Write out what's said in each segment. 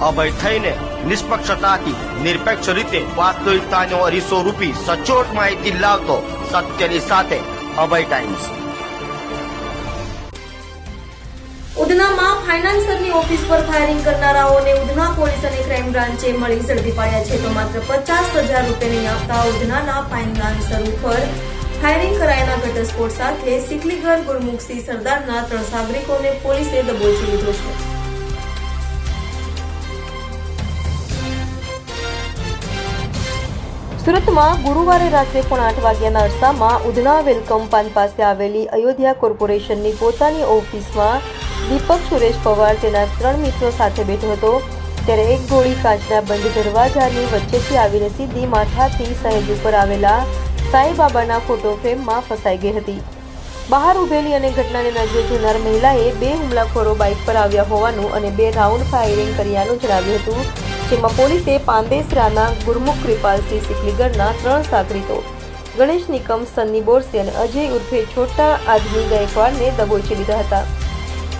અભય થઈને નિષ્પક્ષતાથી, નિરપેક્ષ રીતે વાસ્તવિકતાનો અરીસો રૂપી સચોટ માહિતી લાવતો સત્યની સાથે અભય ટાઈમ્સ. ઉધનામાં ફાઇનાન્સરની ઓફિસ પર ફાયરિંગ કરનારાઓને ઉધના પોલીસ અને ક્રાઇમ બ્રાન્ચે મળી ઝડપી પાડ્યા છે તો માત્ર પચાસ હજાર રૂપિયા નહીં આપતા ઉધનાના ફાઇનાન્સર ઉપર ફાયરિંગ કરાયેલા ઘટસ્ફોટ સાથે સિકલીગર ગુરમુખસિંહ સરદારના ત્રણ સાગરિકોને પોલીસે દબોચી લીધો છે. સુરતમાં ગુરુવારે રાત્રે પણ આઠ વાગ્યાના અરસામાં ઉધના વેલકમ પાન પાસે આવેલી અયોધ્યા કોર્પોરેશનની પોતાની ઓફિસમાં દીપક સુરેશ પવાર તેના ત્રણ મિત્રો સાથે બેઠો હતો. ત્યારે એક ગોળી કાચના બંધ દરવાજાની વચ્ચેથી આવીને સીધી માથાથી સહેજ ઉપર આવેલા સાંઈબાબાના ફોટો ફ્રેમમાં ફસાઈ ગઈ હતી. બહાર ઉભેલી અને ઘટનાને નજરે જોનાર મહિલાએ બે હુમલાખોરો બાઇક પર આવ્યા હોવાનું અને બે રાઉન્ડ ફાયરિંગ કર્યાનું જણાવ્યું હતું. જેમાં પોલીસે પાંદેસરાના ગુરમુખ કૃપાલસિંહ સિકલીગરના ત્રણ સાગરીતો, ગણેશ નિકમ, સન્ની બોરસે અને અજય ઉર્ફે છોટા આદમી ગાયકવાડને દબોચી લીધા હતા.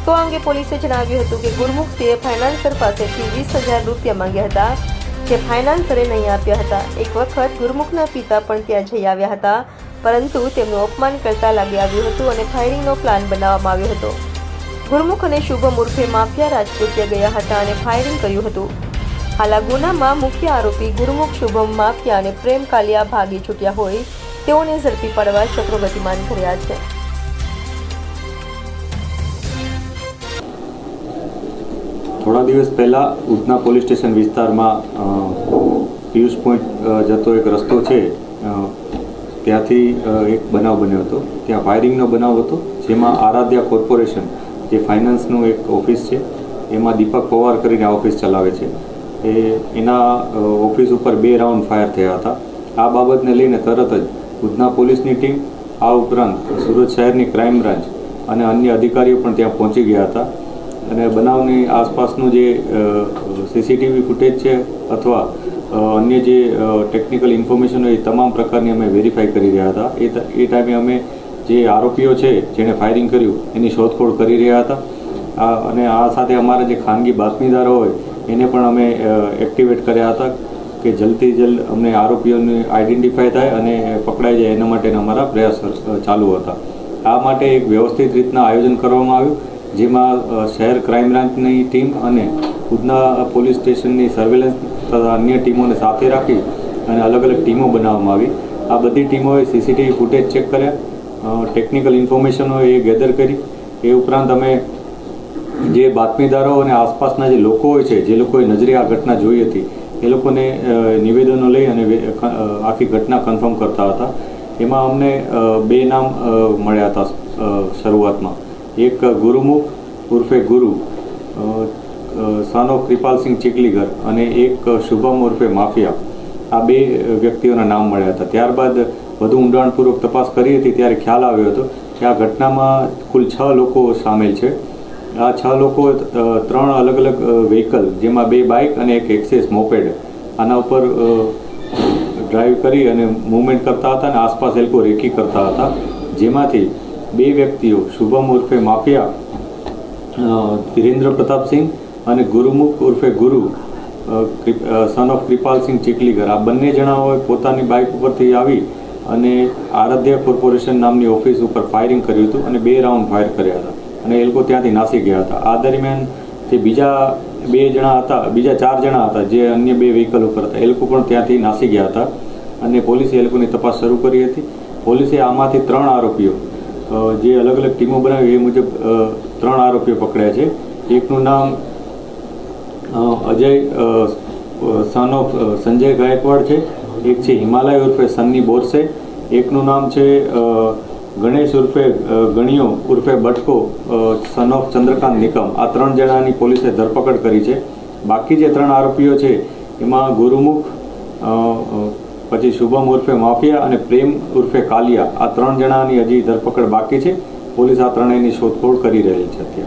તો અંગે પોલીસે જણાવ્યું હતું કે ગુરમુખસિંહે ફાઇનાન્સર પાસેથી વીસ હજાર રૂપિયા માંગ્યા હતા, જે ફાઇનાન્સરે નહીં આપ્યા હતા. એક વખત ગુરમુખના પિતા પણ ત્યાં જઈ આવ્યા હતા, પરંતુ તેમનું અપમાન કરતા લાગી આવ્યું હતું અને ફાયરિંગનો પ્લાન બનાવવામાં આવ્યો હતો. ગુરમુખ અને શુભમ ઉર્ફે માફિયા રાજપૂત ગયા હતા અને ફાયરિંગ કર્યું હતું. હાલ આ ગુનામાં મુખ્ય આરોપી ગુરુમુખ શુભમ માફિયા અને પ્રેમ કાલિયા ભાગી છૂટ્યા હોય તેઓને ઝડપી પાડવા ચક્રો ગતિમાન કર્યા છે. થોડા દિવસ પહેલાં ઉધના પોલીસ સ્ટેશન વિસ્તારમાં પિયુષ પોઈન્ટ જતો એક રસ્તો છે. ત્યાંથી એક બનાવ બન્યો હતો. ત્યાં ફાયરિંગનો બનાવ હતો, જેમાં આરાધ્યા કોર્પોરેશન, જે ફાઇનાન્સનું એક ઓફિસ છે, એમાં દીપક પવાર કરીને આ ઓફિસ ચલાવે છે. એ એના ઓફિસ ઉપર બે રાઉન્ડ ફાયર થયા હતા. આ બાબતને લઈને તરત જ ઉધના પોલીસની ટીમ, આ ઉપરાંત સુરત શહેરની ક્રાઇમ બ્રાન્ચ અને અન્ય અધિકારીઓ પણ ત્યાં પહોંચી ગયા હતા. અને બનાવની આસપાસનું જે સીસીટીવી ફૂટેજ છે અથવા અન્ય જે ટેકનિકલ ઇન્ફોર્મેશન હોય એ તમામ પ્રકારની અમે વેરીફાઈ કરી રહ્યા હતા. એ એ ટાઈમે અમે જે આરોપીઓ છે, જેણે ફાયરિંગ કર્યું, એની શોધખોળ કરી રહ્યા હતા. અને આ સાથે અમારા જે ખાનગી બાતમીદારો હોય એને પણ અમે એક્ટિવેટ કર્યા હતા કે જલ્દી જલ્દ અમને આરોપીઓને આઈડેન્ટિફાય થાય અને પકડાઈ જાય એના માટેના અમારા પ્રયાસ ચાલુ હતા. આ માટે એક વ્યવસ્થિત રીતના આયોજન કરવામાં આવ્યું, જેમાં શહેર ક્રાઇમ બ્રાન્ચની ટીમ અને ઉધના પોલીસ સ્ટેશનની સર્વેલન્સ તથા અન્ય ટીમોને સાથે રાખી અને અલગ અલગ ટીમો બનાવવામાં આવી. આ બધી ટીમોએ સીસીટીવી ફૂટેજ ચેક કર્યા ટેકનિકલ ઇન્ફોર્મેશનો એ ગેધર કરી. એ ઉપરાંત અમે જે બાતમીદારો અને આસપાસના જે લોકો હોય છે, જે લોકોએ નજરે આ ઘટના જોઈ હતી, એ લોકોને નિવેદનો લઈ અને આખી ઘટના કન્ફર્મ કરતા હતા. એમાં અમને બે નામ મળ્યા હતા શરૂઆતમાં. એક ગુરુમુખ ઉર્ફે ગુરુ સાનો કૃપાલસિંહ ચીકલીગર અને એક શુભમ ઉર્ફે માફિયા. આ બે વ્યક્તિઓના નામ મળ્યા હતા. ત્યારબાદ વધુ ઊંડાણપૂર્વક તપાસ કરી હતી, ત્યારે ખ્યાલ આવ્યો હતો કે આ ઘટનામાં કુલ છ લોકો સામેલ છે. આ છ લોકો ત્રણ અલગ અલગ વ્હીકલ જેમાં બે બાઇક અને એક એક્સેસ મોપેડ આના ઉપર ડ્રાઈવ કરી અને મૂવમેન્ટ કરતા હતા અને આસપાસ એ લોકો રેકી કરતા હતા. જેમાંથી બે વ્યક્તિઓ શુભમ ઉર્ફે માફિયા ધીરેન્દ્ર પ્રતાપસિંહ અને ગુરુમુખ ઉર્ફે ગુરુ સન ઓફ કૃપાલસિંહ ચીકલીગર આ બંને જણાઓએ પોતાની બાઇક ઉપરથી આવી અને આરાધ્ય કોર્પોરેશન નામની ઓફિસ ઉપર ફાયરિંગ કર્યું હતું અને બે રાઉન્ડ ફાયર કર્યા હતા. અને એ લોકો ત્યાંથી નાસી ગયા હતા. આ દરમિયાન જે બીજા બે જણા હતા, બીજા ચાર જણા હતા, જે અન્ય બે વ્હીકલ ઉપર હતા. એ લોકો પણ ત્યાંથી નાસી ગયા હતા અને પોલીસે એ લોકોની તપાસ શરૂ કરી હતી. પોલીસે આમાંથી ત્રણ આરોપીઓ જે અલગ અલગ ટીમો બનાવી એ મુજબ ત્રણ આરોપીઓ પકડ્યા છે. એકનું નામ અજય સન ઓફ સંજય ગાયકવાડ છે. એક છે હિમાલય ઉર્ફે સન્ની બોરસે. એકનું નામ છે ગણેશ ઉર્ફે ગણિયો ઉર્ફે બટકો સન ઓફ ચંદ્રકાંત નિકમ. આ ત્રણ જણાની પોલીસે ધરપકડ કરી છે. બાકી જે ત્રણ આરોપીઓ છે, એમાં ગુરુમુખ પછી શુભમ ઉર્ફે માફિયા અને પ્રેમ ઉર્ફે કાલિયા. આ ત્રણ જણાની હજી ધરપકડ બાકી છે. પોલીસ આ ત્રણેયની શોધખોળ કરી રહી છે અત્યારે.